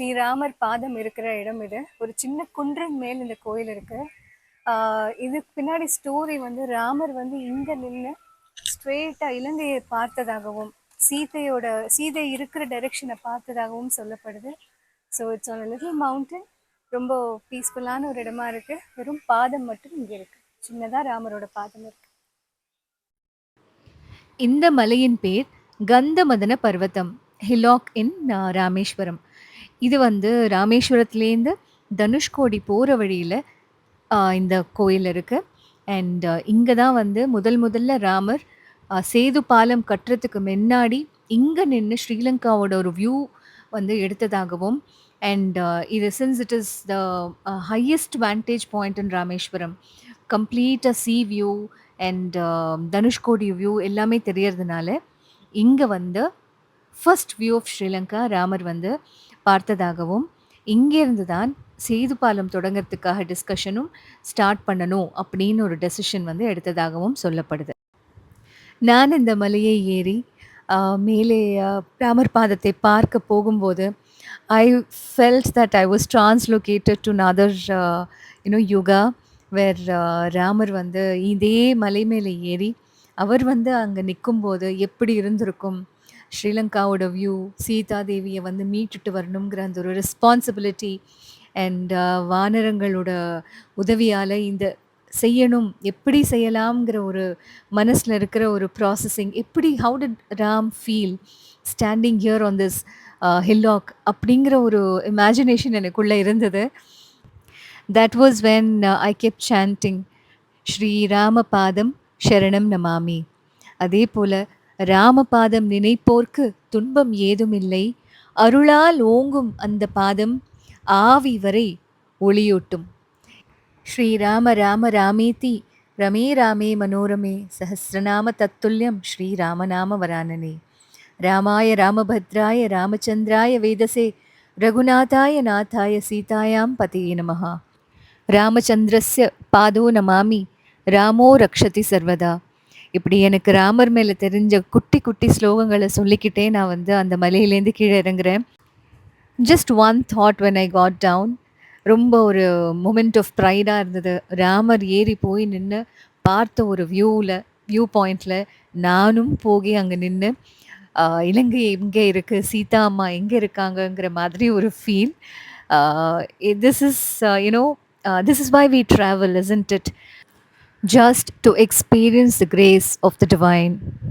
ஸ்ரீராமர் பாதம் இருக்கிற இடம் இது. ஒரு சின்ன குன்றின் மேல் இந்த கோயில் இருக்கு. ஆஹ் இதுக்கு பின்னாடி ஸ்டோரி வந்து ராமர் வந்து இங்க நின்று ஸ்ட்ரெயிட்டா இலங்கையை பார்த்ததாகவும் சீதையோட சீதை இருக்கிற டைரெக்ஷனை பார்த்ததாகவும் சொல்லப்படுது. So it's on little mountain ரொம்ப பீஸ்ஃபுல்லான ஒரு இடமா இருக்கு. வெறும் பாதம் மட்டும் இங்க இருக்கு. சின்னதா ராமரோட பாதம் இருக்கு. இந்த மலையின் பேர் கந்தமதன பர்வதம் ஹிலாக் இன் ராமேஸ்வரம். இது வந்து ராமேஸ்வரத்துலேருந்து தனுஷ்கோடி போகிற வழியில் இந்த கோயில் இருக்குது அண்ட் இங்கே தான் வந்து முதல் முதல்ல ராமர் சேது பாலம் கட்டுறதுக்கு முன்னாடி இங்கே நின்று ஸ்ரீலங்காவோட ஒரு வியூ வந்து எடுத்ததாகவும் அண்ட் இது since it is the highest vantage point in Rameswaram கம்ப்ளீட்டாக sea view and Dhanushkodi view எல்லாமே தெரியறதுனால இங்கே வந்து first view of Sri Lanka Ramar வந்து பார்த்ததாகவும் இங்கேருந்து தான் சேது பாலம் தொடங்கிறதுக்காக டிஸ்கஷனும் ஸ்டார்ட் பண்ணணும் அப்படின்னு ஒரு டெசிஷன் வந்து எடுத்ததாகவும் சொல்லப்படுது. நான் இந்த மலையை ஏறி மேலே ராமர் பாதத்தை பார்க்க போகும்போது I felt that I was translocated to another you know yuga where Ramar வந்து இதே மலை மேலே ஏறி அவர் வந்து அங்கே நிற்கும்போது எப்படி இருந்திருக்கும் ஸ்ரீலங்காவோட வியூ சீதா தேவியை வந்து மீட்டுட்டு வரணுங்கிற அந்த ஒரு ரெஸ்பான்சிபிலிட்டி அண்ட் uh, வானரங்களோட உதவியால் இந்த செய்யணும் எப்படி செய்யலாம்ங்கிற ஒரு மனசில் இருக்கிற ஒரு ப்ராசஸிங் எப்படி how did Ram feel standing here on this hillock அப்படிங்கிற ஒரு இமேஜினேஷன் எனக்குள்ளே இருந்தது. That was when I kept chanting chanting Shri ராமபாதம் நமாமி. அதே போல் ராமபாதம் நினைப்போர்க்கு துன்பம் ஏதுமில்லை. அருளால் ஓங்கும் அந்த பாதம் ஆவி வரை ஒளியூட்டும். ஸ்ரீராம ராம ராமேதி ரமே ராமே மனோரமே சஹசிரநாம தத்துல்யம் ஸ்ரீராமநாம வரானனே. ராமாய ராமபத்ராய ராமச்சந்திராய வேதசே ரகுநாதாய நாதாய சீதாயாம் பதே நமஹா. ராமச்சந்திரஸ்ய பாதோ நமாமி ராமோ ரக்ஷதி சர்வதா. இப்படி எனக்கு ராமர் மேலே தெரிஞ்ச குட்டி குட்டி ஸ்லோகங்களை சொல்லிக்கிட்டே நான் வந்து அந்த மலையிலேருந்து கீழே இறங்குறேன். Just one thought when I got down ரொம்ப ஒரு மூமெண்ட் ஆஃப் ப்ரைடாக இருந்தது. ராமர் ஏறி போய் நின்று பார்த்த ஒரு வியூவில் வியூ பாயிண்டில் நானும் போகி அங்கே நின்று இலங்கை எங்கே இருக்குது சீதா அம்மா எங்கே இருக்காங்கங்கிற மாதிரி ஒரு feel this is you know this is why we travel is isn't it just to experience the grace of the divine